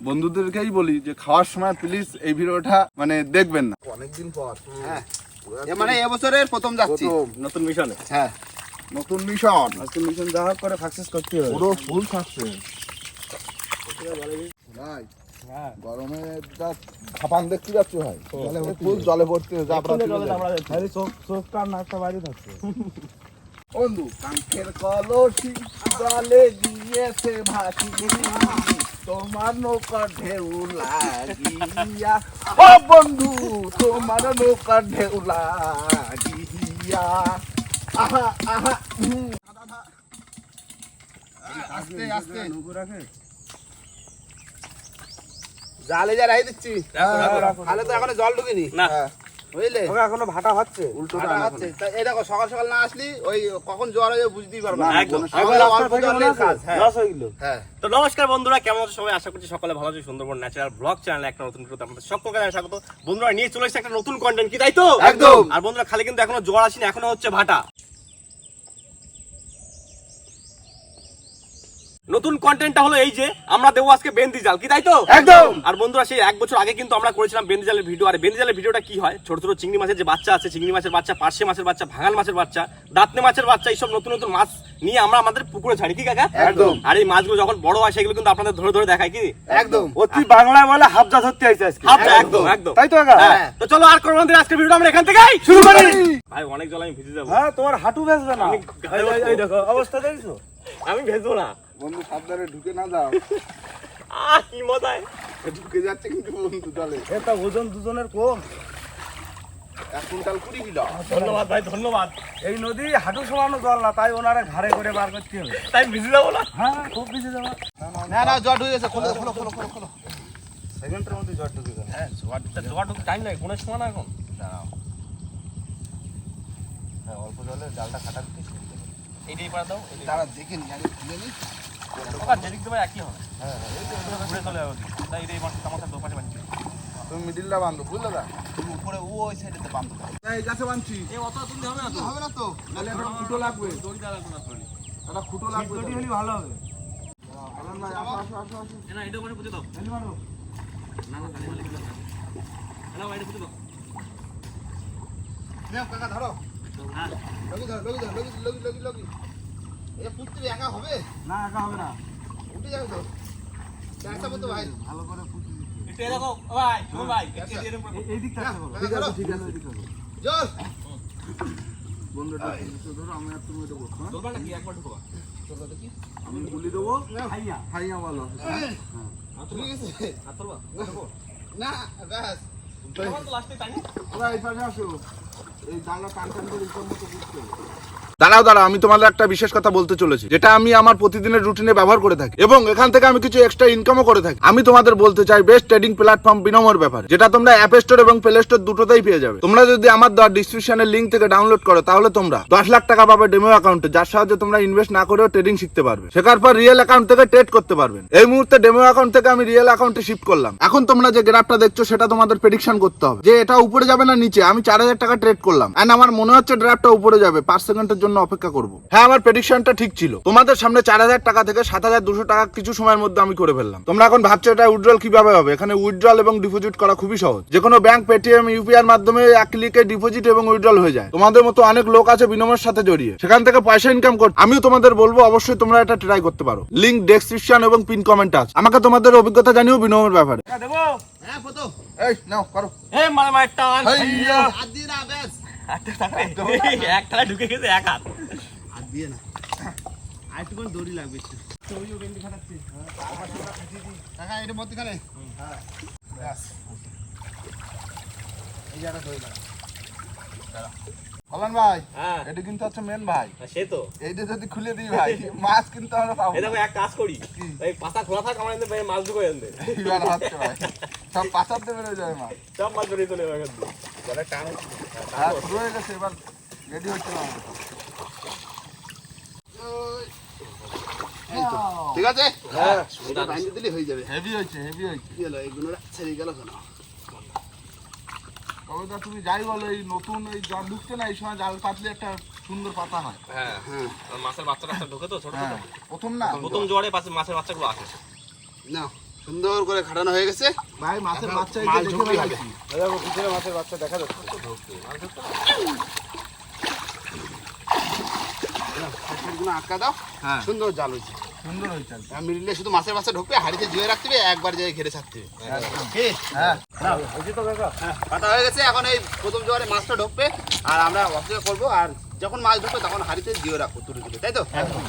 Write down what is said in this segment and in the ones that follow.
বন্ধুদেরকেই বলি যে খাওয়ার সময় প্লিজ এই ভিডিওটা মানে দেখবেন না। অনেকদিন পর। হ্যাঁ। মানে এবছরের প্রথম যাচ্ছি। নতুন মিশনে হ্যাঁ। নতুন মিশন নতুন মিশন যা হোক করে সাকসেস করতে হবে। পুরো ফুল থাকছে ভাই গরমে যা ভাপান দেখতে যাচ্ছ ভাই। ফুল জলে ভর্তি। হয়ে যা খালি চোখ চোখ কান নাকটা বাইরে থাকছে। বন্ধু কাঙ্কের কলসি জলে দিয়েছে ভাসি তোমার নৌকা ঢেউ লাগিয়া। ও বন্ধু তোমার নৌকা ঢেউ লাগিয়া। আহা আহা আস্তে আস্তে। জালে যা রাই দিচ্ছি। তাহলে তো এখন জল ঢুকিনি। না। হ্যাঁ, বুঝলে? ওকে এখনও ভাটা হচ্ছে? উল্টো ভাটা হচ্ছে। এই দেখো সকাল সকাল না আসলি ওই কখন হয়ে বুঝতেই পারব না। একদম। হ্যাঁ। লস হয়ে গেল। হ্যাঁ। তো নমস্কার বন্ধুরা কেমন আছো সবাই? আশা করছি সকালে ভালো আছো সুন্দরবন ন্যাচারাল ব্লগ চ্যানেলে একটা নতুন ভিডিওতে আপনাদের সকলকে জানাই স্বাগত। বন্ধুরা নিয়ে চলে এসেছে একটা নতুন কন্টেন্ট কি তাই তো? একদম। আর বন্ধুরা খালি কিন্তু এখনও জোয়ার আসেনি এখনও হচ্ছে ভাটা। নতুন কন্টেন্টটা হলো এই যে আমরা দেবো আজকে বেন্দি জাল। কি তাই তো? একদম। আর বন্ধুরা সেই এক বছর আগে কিন্তু আমরা করেছিলাম বেন্দি জালের ভিডিও আর বেন্দি জালের ভিডিওটা কি হয়? ছোট ছোট চিংড়ি মাছের যে বাচ্চা আছে চিংড়ি মাছের বাচ্চা পার্শে মাছের বাচ্চা ভাঙাল মাছের বাচ্চা দাঁতনে মাছের বাচ্চা এইসব নতুন নতুন মাছ নিয়ে আমরা আমাদের পুকুরে ছাড়ি কি কাকা? একদম। আর এই মাছগুলো যখন বড় হয় সেগুলো কিন্তু আপনাদের ধরে ধরে দেখায় কি? একদম। অতি বাংলায় বলে হাফজা ধরতে আইছে আজকে। একদম। একদম তাই তো কাকা? হ্যাঁ, তো চলো আর করোনা দিন আজকে ভিডিও আমরা এখান থেকেই শুরু করি। ভাই অনেক জল আমি ভিজে যাব। হ্যাঁ তোমার হাঁটু বেসবে না। এই দেখো অবস্থা দেখছ? আমি ভেজবো না। বন্ধু সাবধানে ঢুকে না যাও। কি মজায় ঢুকে যাচ্ছে কিন্তু বন্ধু এটা ওজন দুজনের কম। এক কুইন্টাল কুড়ি কিলো। ধন্যবাদ ভাই ধন্যবাদ। এই নদী হাঁটু সমানো জল না তাই ওনারা ঘাড়ে করে বার করতে হবে। তাই ভিজে যাব না? হ্যাঁ খুব বেশি যাবে। না না জল ঢুকে গেছে খোলো খোলো খোলো খোলো খোলো। সেকেন্ডের মধ্যে জ্বর ঢুকে গেল। হ্যাঁ ঢুকতে টাইম লাগে কোনের সময় না এখন হ্যাঁ অল্প জলে জালটা কাটা দিতে এইটাই পারে দাও দাঁড়া দেখে নি আগে খুলে নি। আর একই হবে হ্যাঁ চলে যাবে তুমি মিডিলটা বান্ধব বুঝলে উপরে ওই তুলতে হবে না হবে না তো লাগবে ভালো হবে। না এটা করে পুঁতে দাও মারো। খালি নে কাকা ধরো হ্যাঁ লগি ধর লগি ধর লগি লগি লগি লগি এ পুঁততে একা হবে? না একা হবে না। উঠে যাবে তো। ভাই। ভালো করে ভাই ভাই এই- দিকটা ঠিক আছে, ঠিক আছে ঠিক আছে। জল। বন্ধু ধরো, আমি আর তুমি এটা বসবো, হ্যাঁ? একবার ঢুকবা আমি গুলি দেবো। হাইয়া হাইয়া ভালো ঠিক আছে। হাত না ব্যাস। তখন তো লাস্টে টাইম ওরা এই পাশে আসো। এই জানলা টান টান করে উপর মতো বুঝতে দাঁড়াও দাঁড়াও, আমি তোমাদের একটা বিশেষ কথা বলতে চলেছি, যেটা আমি আমার প্রতিদিনের রুটিনে ব্যবহার করে থাকি এবং এখান থেকে আমি কিছু এক্সট্রা ইনকামও করে থাকি। আমি তোমাদের বলতে চাই বেস্ট ট্রেডিং প্ল্যাটফর্ম বিনমোর ব্যাপারে, যেটা তোমরা অ্যাপ স্টোর এবং প্লে স্টোর দুটোতেই পেয়ে যাবে। তোমরা যদি আমার দেওয়া ডিসক্রিপশনের লিঙ্ক থেকে ডাউনলোড করো, তাহলে তোমরা দশ লাখ টাকা পাবে ডেমো অ্যাকাউন্টে যার সাহায্যে তোমরা ইনভেস্ট না করেও ট্রেডিং শিখতে পারবে। শেখার পর রিয়েল অ্যাকাউন্ট থেকে ট্রেড করতে পারবেন। এই মুহূর্তে ডেমো অ্যাকাউন্ট থেকে আমি রিয়েল অ্যাকাউন্টে শিফট করলাম। এখন তোমরা যে গ্রাফটা দেখছ, সেটা তোমাদের প্রেডিকশন করতে হবে। যে এটা উপরে যাবে না নিচে, আমি চার হাজার টাকা ট্রেড করলাম। এন্ড আমার মনে হচ্ছে ড্রাফটা উপরে যাবে পাঁচ সেকেন্ডের জন্য অপেক্ষা করব। হ্যাঁ আমার প্রেডিকশনটা ঠিক ছিল। তোমাদের সামনে চার হাজার টাকা থেকে সাত হাজার দুশো টাকা কিছু সময়ের মধ্যে আমি করে ফেললাম। তোমরা এখন ভাবছ এটা উইথড্রল কীভাবে হবে? এখানে উইথড্রল এবং ডিপোজিট করা খুবই সহজ। যে কোনো ব্যাংক পেটিএম ইউপিআই এর মাধ্যমে এক ক্লিকে ডিপোজিট এবং উইথড্রল হয়ে যায়। তোমাদের মতো অনেক লোক আছে বিনিময়ের সাথে জড়িয়ে। সেখান থেকে পয়সা ইনকাম করতে আমিও তোমাদের বলব অবশ্যই তোমরা এটা ট্রাই করতে পারো। লিঙ্ক ডেসক্রিপশন এবং পিন কমেন্ট আছে। আমাকে তোমাদের অভিজ্ঞতা জানিও বিনিময়ের ব্যাপারে। দেবো। হ্যাঁ পতো এই নাও করো। এ মানে মায়ের টান হাইয়া। হাত টাকা একটা ঢুকে গেছে এক হাত। হাত দিয়ে না। আর একটু দড়ি লাগবে কাকা এটা মধ্যখানে ব্যাস। এই জায়গাটা দড়ি লাগা। বলেন ভাই হ্যাঁ। এটা কিন্তু হচ্ছে মেন ভাই। সে তো। এইটা যদি খুলে দিই ভাই মাছ কিন্তু আমরা পাবো এক কাজ করি। এই পাতা খোলা থাক আমার এখানে মাছ ঢুকে হচ্ছে ভাই। সব পাচার দেবে রয়ে যাবে মাছ। সব মাছ বেরিয়ে চলে যাবে টান হ্যাঁ শুরু হয়ে গেছে এবার রেডি হচ্ছে না। আমাদের। এই তো। ঠিক আছে? হ্যাঁ এটা বাইন্ধে দিলে হয়ে যাবে। হেভি হয়েছে হেভি হয়েছে। কি হলো এইগুলো ছেড়ে গেল কেন? তবে তো তুমি যাই বলো এই নতুন এই জল ঢুকছে না এই সময় জাল পাতলে একটা সুন্দর পাতা হয়। হ্যাঁ মাছের বাচ্চা টাচ্চা ঢুকে তো ছোট ছোট হ্যাঁ প্রথম না? প্রথম জোয়ারে পাশে মাছের বাচ্চাগুলো আসে। না। সুন্দর করে খাটানো হয়ে গেছে। ভাই মাছের বাচ্চা মাছ ঢুকবে হবে। পিছনে মাছের বাচ্চা দেখা যাচ্ছে। সাইডগুলো আটকা দাও। হ্যাঁ। সুন্দর জাল হয়েছে। সুন্দর হয়েছে মিললে শুধু মাছের বাচ্চা ঢুকবে হাড়িতে জুয়ে রাখতে একবার যাই ঘিরে ছাড়তে হবে। কি? হ্যাঁ। হ্যাঁ, কাটা হয়ে গেছে এখন এই প্রথম জোয়ারে মাছটা ঢুকবে আর আমরা অপেক্ষা করব আর যখন মাছ ঢুকবে তখন হাড়িতে জিয়ে রাখব তুলে তুলে তাই তো? এখানে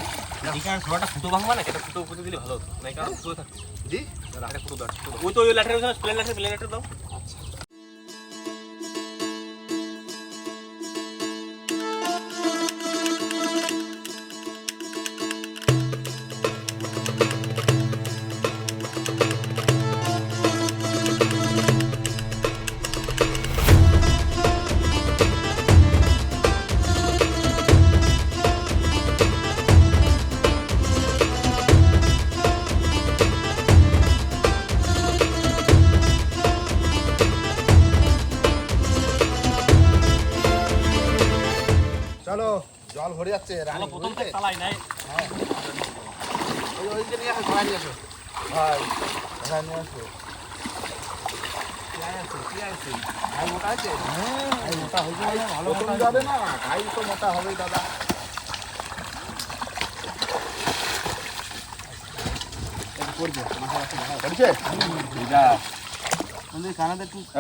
ছোটটা ফুটো ভাঙবা না এটা ফুটো ফুটো দিলে ভালো হতো। না কারণ ফুটো থাকতো। জি? ফুটো দাও ওই তো ওই ল্যাটার প্লেন ল্যাটার প্লেন ল্যাটার দাও। জল যাচ্ছে রানী প্রথম থেকে চালাই নাই ওই ওইদিকে নিয়ে আসো সবাই নিয়ে আসো। ভাই এখানে নিয়ে আসো। প্রথম যাবে না? ভাই তো মোটা হবেই দাদা। পড়ছে?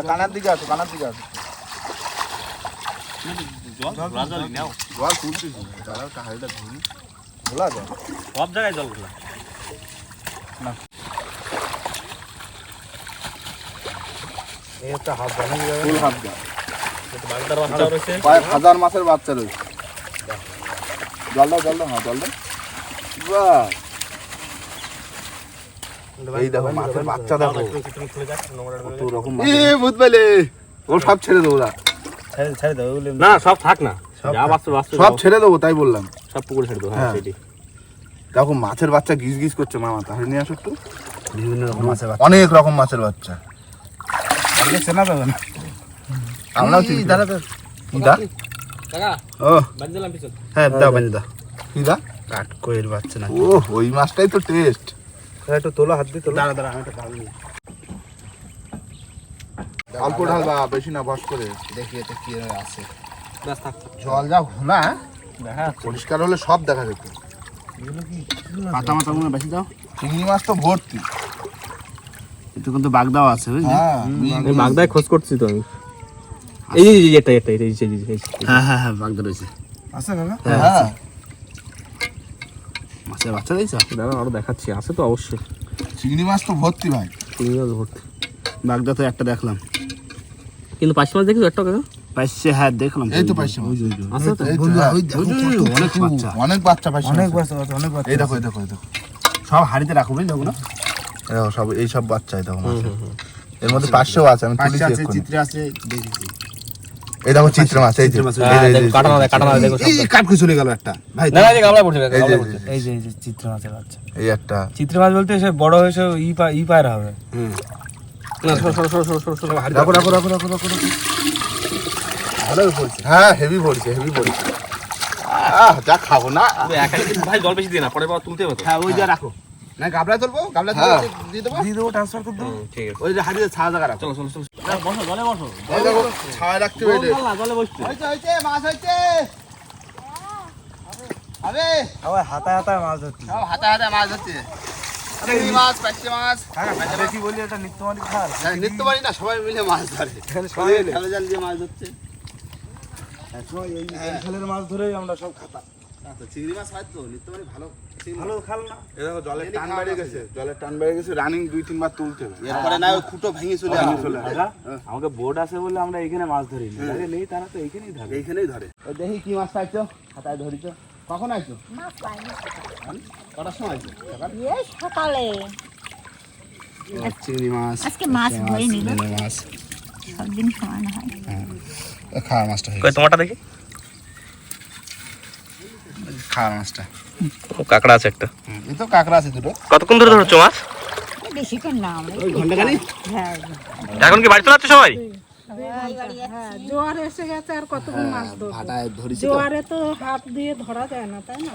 কানার দিকে আসো কানার দিকে আসো। জল ঘোলা জল নাও। জল তুলছিস দাদা একটা হাড়িটা ধরুন খোলা জল সব জায়গায় জল ঘোলা ফুল হাফ জল বাগদার বাচ্চা রয়েছে। কয়েক হাজার মাছের বাচ্চা রয়েছে। জল দাও জল দাও হ্যাঁ জল দাও এই দেখো মাছের বাচ্চা দেখো। কত রকম এ ভূত পেলে! ও সব ছেড়ে দেবো না সব থাক না। সব ছেড়ে দেবো তাই বললাম। সব পুকুরে ছেড়ে দেবো হ্যাঁ হ্যাঁ। সেটি দেখো মাছের বাচ্চা গিজ গিজ করছে মামা তাহলে নিয়ে আসো একটু। বিভিন্ন রকম মাছের বাচ্চা। অনেক রকম মাছের বাচ্চা। চেনা যাবে না। আমরাও চিনি। দাদা দা? ও। হ্যাঁ দাও বানি দা কি দা? কাঠকোয়ের বাচ্চা না ও ওই মাছটাই তো টেস্ট একটু তোলো হাত দিয়ে তোলা। দাঁড়া দাঁড়া আমি একটা অল্প ঢাল বা বেশি না বস করে। দেখি এতে কি আছে। জল যা ঘোলা পরিষ্কার হলে সব দেখা যেত। মাথাগুলো বেশি দাও। চিংড়ি মাছ তো ভর্তি। কিন্তু বাগ দেওয়া আছে বুঝলি? হ্যাঁ এই বাগদায় খোঁজ করছি তো আমি। এই যে, এটা এটা এটা এই যে। হ্যাঁ হ্যাঁ হ্যাঁ বাগদা রয়েছে আছে কাকা হ্যাঁ মাছের বাচ্চা দিয়েছ? দাঁড়া আরও দেখাচ্ছি। আছে তো অবশ্যই। চিংড়ি মাছ তো ভর্তি ভাই। চিংড়ি মাছ ভর্তি। বাগদা তো একটা দেখলাম। কিন্তু পাঁচশো মাছ দেখি একটা কাকা পাইছে হ্যাঁ দেখলাম। এই তো পাইছে তো? বন্ধু, হ্যাঁ। ওই অনেক বাচ্চা। অনেক বাচ্চা পাইছে অনেক বাচ্চা অনেক বাচ্চা এই দেখো এই দেখো এই দেখো। সব হাড়িতে রাখো বুঝলি ওগুলো? এই সব এই সব বাচ্চা এই দেখো এর মধ্যে পাঁচশো আছে আমি আছে এক্ষুনি। চিত্রে আছে দেখেছি। এই দেখো চিত্র মাছ এই যে। চিত্র মাছ, এই যে, এই যে, কাটা না কাটা না দেখো এই কাটকে চলে গেল একটা। ভাই না না এই যে গামলা পড়ছে এই যে, এই যে চিত্র মাছের বাচ্চা। এই একটা। চিত্র মাছ বলতে সে বড় হয়েছে ই পা ই পায়ের হবে। না রাখো রাখো রাখো রাখো রাখো রাখো। ভালোই পড়ছে। হ্যাঁ হেভি পড়ছে হেভি পড়ছে। আহ যা খাব না। তুমি একা কিন্তু ভাই জল বেশি দিয়ে না পরে বার তুলতে হবে হ্যাঁ ওই যে রাখো। না গাবলা তুলবো গাবলা হ্যাঁ। দিয়ে দেবো? দিয়ে দেবো ট্রান্সফার করে দেবো। ঠিক আছে। ওই যে হাড়িতে ছাড়া জায়গা রাখো। চলো চলো চলো। বসো জলে বসো। এই দেখো ছায় রাখতে হবে জলে বসতে। হয়েছে হয়েছে মাছ হয়েছে। আবে আবার হাতায় হাতায় মাছ হাতে হাতে মাছ হচ্ছে চিংড়ি মাছ পাইছে মাছ। দেখি বলি এটা নিত্যমালি খাল হ্যাঁ, না সবাই মিলে মাছ ধরে। সবাই খালে জাল দিয়ে মাছ ধরছে। এই খালের মাছ ধরেই আমরা সব খাতা আচ্ছা, চিংড়ি মাছ হয় তো নিত্য ভালো ভালো খাল না? এই দেখো জলের টান বেড়ে গেছে জলের টান বেড়ে গেছে রানিং দুই তিনবার তুলতে হবে। এরপরে না ওই খুঁটো ভেঙে চলে চলে আমাকে বোর্ড আছে বলে আমরা এখানে মাছ ধরি না নেই তারা তো এইখানেই ধরে। এইখানেই ধরে। দেখি কি মাছ পাইছো হাতায় ধরিছ। কখন আইছো? মাছ পাইনি কটার সময় আইছো? এই সকালে। চিংড়ি মাছ আজকে মাছ ধরে মাছ সব সমান হয়। খাওয়া মাছটা কই তোমারটা দেখি। খাওয়া মাছটা। ও কাকড়া আছে একটা। এই তো কাঁকড়া আছে দুটো। কতক্ষণ ধরে ধরছো মাছ? বেশিক্ষণ না ঘণ্টা খানি হ্যাঁ এখন কি বাড়ি চলে যাচ্ছে সবাই? হ্যাঁ জোয়ার এসে গেছে আর কতক্ষণ হ্যাঁ, মাছ ধরবো জোয়ারে তো। হাত দিয়ে ধরা যায় না তাই না?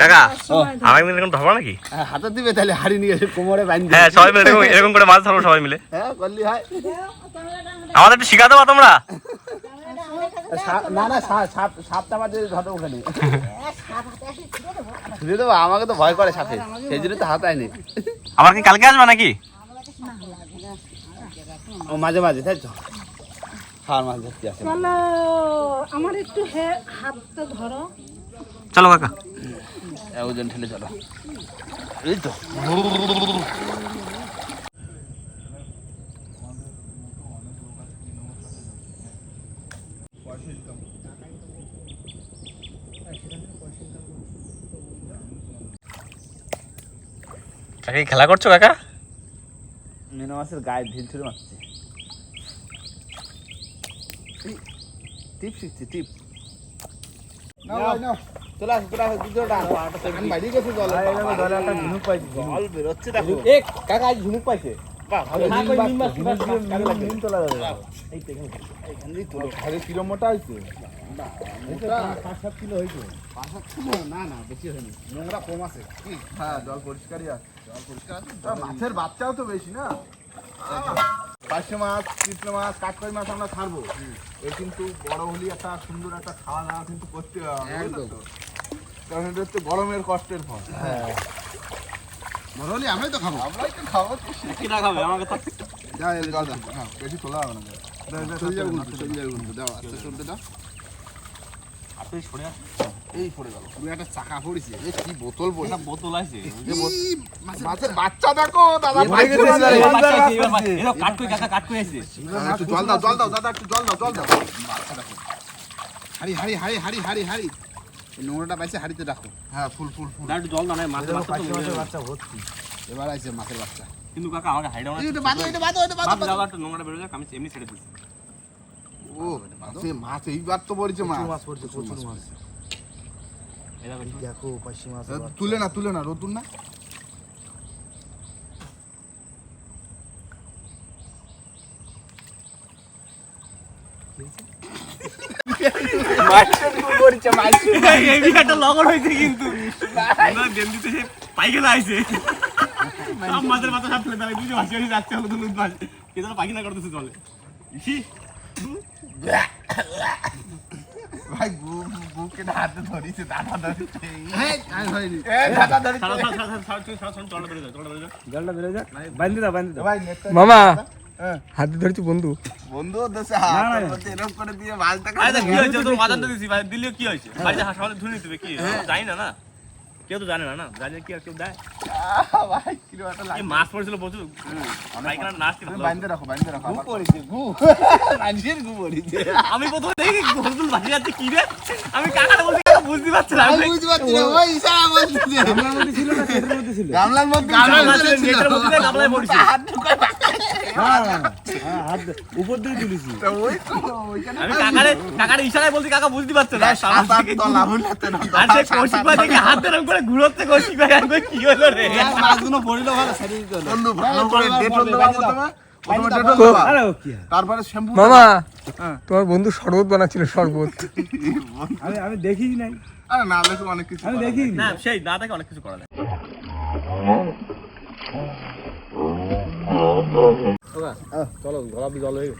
কাকা সময় আমাকে এরকম ধরবা নাকি? হ্যাঁ, হাতে দিবে তাহলে হাড়ি নিয়ে এসে কোমরে বাঁধবে হ্যাঁ সবাই মিলে এরকম এরকম করে মাছ ধরবো সবাই মিলে। হ্যাঁ করলি হয়। আমাদের একটু শিখাতে পারো তোমরা? না না সাপ সাপ সাপ ধরো ওখানে আমাকে তো ভয় করে সাপে সেই জন্য তো হাতায় নি আবার কি কালকে আসবে নাকি? ও মাঝে মাঝে তাই তো? খাওয়ার মাছ ধরতে আসে চলো আমার একটু হাতটা ধরো। চলো কাকা। ওজন ঠেলে চলো। এই তো। কাকা খেলা করছ কাকা? মিনা মাছের গায়ে ঢিল ছুড়ে মারছে। টিপ শিখছি টিপ মোটা হয়েছে হ্যাঁ মাছের বাচ্চাও তো বেশি না পার্শে মাছ চিতলে মাছ কাঠকই মাছ আমরা ছাড়বো। এ কিন্তু বড় হলি একটা সুন্দর একটা খাওয়া দাওয়া কিন্তু করতে হবে কারণ এটা হচ্ছে গরমের কষ্টের ফল। বড় হলে আমরাই তো খাব। আমরাই তো খাব কি না খাবে? আমাকে তো যা এর জল হ্যাঁ বেশি তোলা হবে না। চলে যাবে চলে যাবে কিন্তু দাও আস্তে শুনতে দাও। আপনি সরে আসুন। এই পড়ে গেল। তুমি একটা চাকা পড়েছে। এ কি বোতল একটা বোতল আছে। মাছের বাচ্চা দেখো দাদা ভাই মাছ পড়েছে, গেছে। এ বাচ্চা আছে, বাচ্চা। কাকা একটু জল দাও জল দাও দাদা একটু জল দাও জল দাও। হাড়ি হাড়ি হাড়ি হাড়ি হাড়ি হাড়ি। এই নোংরাটা পাইছে হাড়িতে রাখো। হ্যাঁ ফুল ফুল ফুল। একটু জল দাও না মাছের বাচ্চা তো মরে যাবে। এবার আছে মাছের বাচ্চা। কিন্তু কাকা আমাকে হাইডাও না এটা বাঁধো এটা বাঁধো এটা বাঁধো দাও একটু নোংরা বেরো যাক আমি এমনি ছেড়ে দিচ্ছি। ও মাছে মাছ এইবার তো পড়েছে মাছ। মাছ পড়ছে প্রচুর মাছ দেখো, তুলে না তুলে না রতুন না বিঘাটা হয়েছে কিন্তু দেন্দিতে আইছে সব মাছের মাথা সব ফেলে দেবে দুটো ভাসি ভাসি যাচ্ছে মাছ পায়খানা করতেছে ইসি, ভাই বুকে হাতে ধরিছে দাদা ধরিছে। হ্যাঁ মামা হাতে ধরেছি বন্ধু। বন্ধু দেশে হাত এরকম করে দিয়ে মালটা আরে কি হয়েছে? তোর বাজারটা দিছি, ভাই, দিলেও কি হয়েছে? ধরে নিতে কি? আমরা জানি না, না। কেউ তো জানে না, না। জানলে কি আর কেউ দেয়? ভাই কিরম একটা লাগে মাছ পড়েছিল প্রচুর। পায়খানার নাচ কি তুমি রাখো বাইন্ধে রাখো গু পড়েছে গু মানুষের গু পড়েছে আমি প্রথমে দেখি গরুগুলো ভাসি যাচ্ছে, কি রে? আমি কাকাটা বলছি, বুঝতে পারছি না। আমি বুঝতে পারছি না ওই ইশারা বলছে গামলার মধ্যে ছিল না পেটের মধ্যে ছিল গামলার মধ্যে গামলার গামলার মধ্যে গামলায় পড়েছে। হ্যাঁ উপর দিয়ে তুলেছি। তো ওই তো ওইখানে আমি কাকারে কাকারে ইশারায় বলছি কাকা বুঝতে পারছে না হাত করে ঘুরোচ্ছে কৌশিক ভাই কি হলো রে? মাছগুলো পড়িল ভালো বন্ধু ভালো করে? তারপরে শ্যাম্পু মামা হ্যাঁ। তোমার বন্ধু শরবত বানাচ্ছিল শরবত। আমি আমি দেখি নাই। আরে না দেখো অনেক কিছু আমি দেখি না সেই না দেখে অনেক কিছু করা যায়।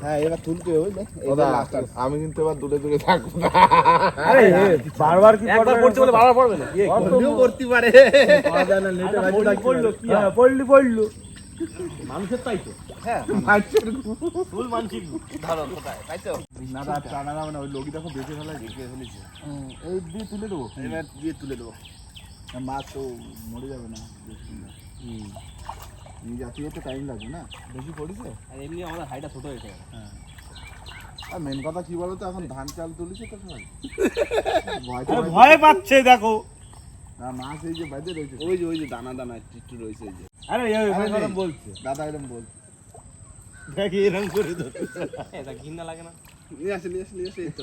হ্যাঁ এবার তুলতে হবে বুঝলে? যায়। এইবার last দাদা, আমি কিন্তু এবার দূরে দূরে থাকব না। আরে বারবার কি একবার পড়ছে বলে বারবার পড়বে না। পারে? না নেটে বাজি লাগছে হ্যাঁ পড়লি পড়ল। মানুষের তাই তো। ফুল মানছি ধরো কোথায়? তাই তো? না দাদা টানা যাবে না ওই লোকই দেখো বেঁচে ফেলা ফেলেছে এই দিয়ে তুলে দেবো। এবার দিয়ে তুলে দেবো। মাছ তো মরে যাবে না এই জাতীয় তো টাইম লাগবে না বেশি পড়িছে আর এমনি আমাদের হাইটা ছোট হয়েছে আর মেন কথা কি বলতো এখন ধান চাল তুলিছে তো সবাই। ভয় পাচ্ছে। দেখো। না মাছ এই যে বাইরে রয়েছে। ওই যে ওই যে দানা দানা একটু রয়েছে এই যে। আরে বলছে। দাদা এরকম বল দেখি এরকম করে এটা ঘিন্না লাগে না? নিয়ে আসে নিয়ে আসে নিয়ে আসে এই তো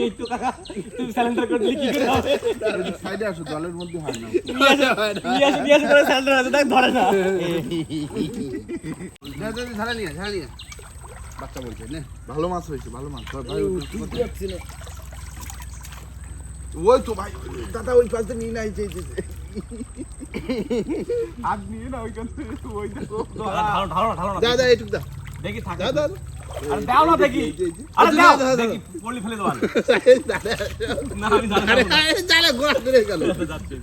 এই তো কাকা তুমি স্যালেন্ডার করে দিলে কি করে হবে সাইডে আসো জলের মধ্যে হয় না নিয়ে আসে নিয়ে আসে নিয়ে আসে করে স্যালেন্ডার আছে দেখ ধরে না দে, দে, দে, ঝাড়া নিয়ে ঝাড়া নিয়ে বাচ্চা বলছে নে ভালো মাছ হয়েছে ভালো মাছ ভাই, ভাই, ওই- ওই তো ভাই দাদা ওই পাশে নিয়ে নাই যে যে-। হাত নিয়ে না ওইখান থেকে ওই দেখো না দাদা এইটুক দা দেখি থাক দাদা আরে দাও না দেখি। আরে দাও। দেখি পড়লি ফেলে দেওয়া না আমি না। জালে গোড়া ধরে গেল। যাচ্ছে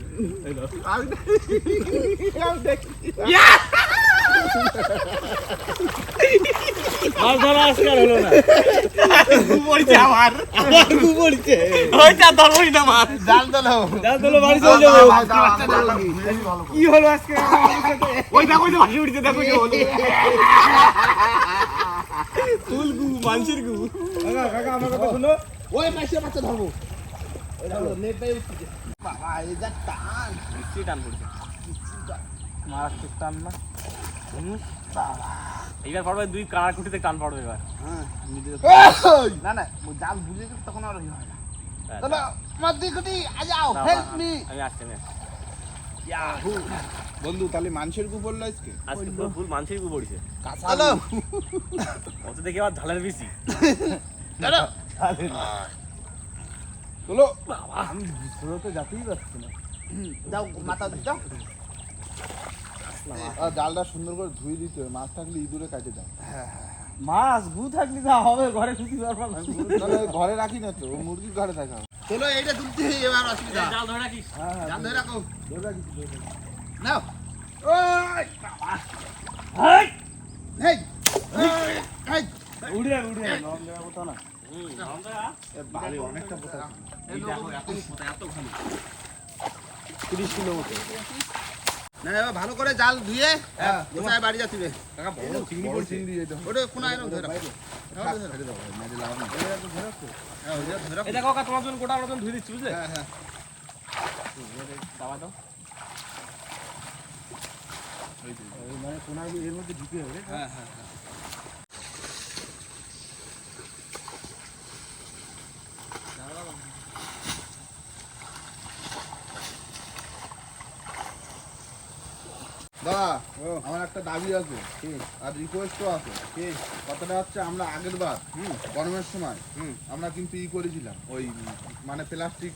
মাছ ধরা আজকে হলো না। পড়ছে আমার। আমার গু পড়ছে ওইটা ধরবই না মাছ। জাল দাও জাল তোলো বাড়ি চলে যাব। ভাই, দাঁড়া, দাঁড়া, বেশি ভালো করে। কি হলো আজকে? ওই দেখো ভাসি উঠছে দেখো কি হলো। ফুল গু। মাংসের গু ওই মাসে বাচ্চা ধরবো। ওই ধরো নেট পাই উঠছে বাবা এই যা টান। নিশ্চয়ই টান পড়ছে। মাছ টান না। এইবার পড়বে দুই কাড়া টান পড়বে এবার। হ্যাঁ। না না জাল বুঝে তখন আর হয় না। চলো কুটি আ যাও হেল্প মি আমি আসছি আমি আসছি। বন্ধু তাহলে মানুষের গু বলল আজকে? আজকে পুরো ফুল মাংসের গু পড়ছে। অত দেখে আবার ঝালের বেশি চলো চলো তো যাতেই পারছি না। যাও মাথা দাও আর জালটা সুন্দর করে ধুয়ে দিতে হবে। মাছ থাকলে ইঁদুরে কাটে দাও। মাছ গু থাকলে যা হবে ঘরে পারব না ঘরে রাখি না তো? মুরগির ঘরে থাকা চলো এইটা তুলতে এবার অসুবিধা। জাল ধরে রাখিস। জাল ধরে রাখো। নাও। হেই! হেই। হেই। উড়ে উড়ে জায়গা। কোথাও না ভালো করে জাল ধুয়ে কোথায় বাড়ি যাচ্ছি ওটা কোন আয়রন ধরে রাখো। কাকা তোমার জন্য গোটা মতন ধুয়ে দিচ্ছি বুঝলে? হ্যাঁ হ্যাঁ। দাও মানে কোনার এর মধ্যে ঢুকে হবে হ্যাঁ হ্যাঁ হ্যাঁ। দাদা আমার একটা দাবি আছে। আর রিকোয়েস্টও আছে। কথাটা হচ্ছে আমরা আগের বার গরমের সময় আমরা কিন্তু ই করেছিলাম। ওই মানে প্লাস্টিক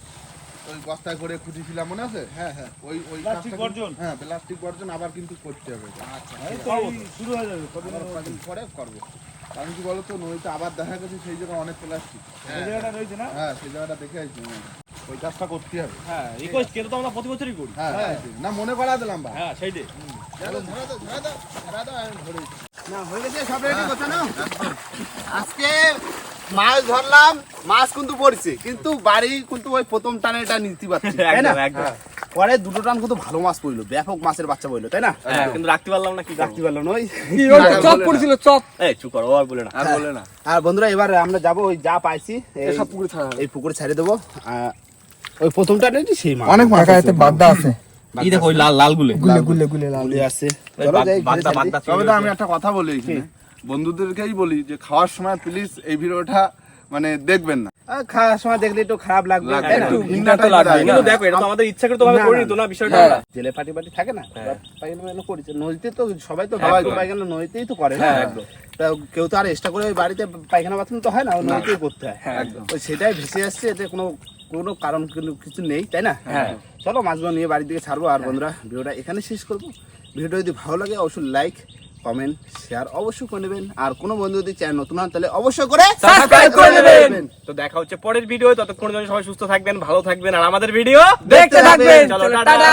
ওই বস্তায় করে খুঁজেছিলাম মনে আছে? হ্যাঁ হ্যাঁ। ওই ওই প্লাস্টিক বর্জন? হ্যাঁ প্লাস্টিক বর্জন আবার কিন্তু করতে হবে। আচ্ছা তো? শুরু হয়ে যাবে কদিন আবার পরে। করব। কারণ কি বলতো নদীতে আবার দেখা গেছে সেই জায়গায় অনেক প্লাস্টিক এই জায়গাটা রয়েছে না? হ্যাঁ সেই জায়গাটা দেখে আসছি ওই কাজটা করতে হবে। হ্যাঁ রিকোয়েস্ট তো আমরা প্রতি বছরই করি। হ্যাঁ না মনে করা দিলাম বা। হ্যাঁ সেইটাই। হয়ে আজকে মাছ ধরলাম মাছ কিন্তু পড়ছে কিন্তু বাড়ি কিন্তু ওই প্রথম টানে এটা নিতে পারছি তাই না? পরে দুটো টান কিন্তু ভালো মাছ পড়ল ব্যাপক মাছের বাচ্চা পড়ল তাই না? হ্যাঁ, কিন্তু রাখতে পারলাম না কি রাখতে পারল না ওই চপ পড়ছিল চপ। এই চুপ করো আর বলে না। আর বলে না। আর বন্ধুরা এবার আমরা যাব ওই যা পাইছি এই- সব পুকুরে ছাড়া এই পুকুরে ছেড়ে দেবো। আহ, ওই প্রথম টানে সেই মাছ। অনেক মাছ এতে বাগদা আছে। এই দেখো ওই লাল লাল গুলে গুলে গুলে গুলে লাল। গুলি আসছে। চলো যাই, ঘুরে বাগদা ছেড়ে বাগদা দিই। তবে তো আমি একটা কথা বলি এখানে। বন্ধুদেরকেই বলি যে খাওয়ার সময় প্লিজ এই ভিডিওটা মানে দেখবেন না। খাওয়ার সময় দেখলে একটু খারাপ লাগবে। লাগবে, তাই না? একটু হিংসা হিংসা type এর লাগবে, কিন্তু দেখো এটা তো আমাদের ইচ্ছা ভাবে না, তো না বিষয়টা। জেলে পাটি পাটি থাকে না। পায়খানা পায়খানা করেছে নদীতে তো সবাই তো সবাই পায়খানা নদীতেই তো করে না। হ্যাঁ, একদম। কেউ তো আর এক্সট্রা করে বাড়িতে পায়খানা বাথরুম তো হয় না ওই নদীতেই করতে হয়। হ্যাঁ, একদম। ওই সেটাই ভেসে আসছে এতে কোনো কোনো কারণ কিন্তু কিছু নেই তাই না? হ্যাঁ। চলো মাছগুলো নিয়ে বাড়ির দিকে ছাড়বো। আর বন্ধুরা ভিডিওটা এখানে শেষ করব। ভিডিওটা যদি ভালো লাগে অবশ্যই লাইক কমেন্ট শেয়ার অবশ্যই করে নেবেন। আর কোনো বন্ধু যদি চ্যানেল নতুন হন তাহলে অবশ্যই করে সাবস্ক্রাইব করে নেবেন। তো দেখা হচ্ছে পরের ভিডিও ততক্ষণ জন্য সবাই সুস্থ থাকবেন ভালো থাকবেন। আর আমাদের ভিডিও দেখতে থাকবেন। চলো টাটা।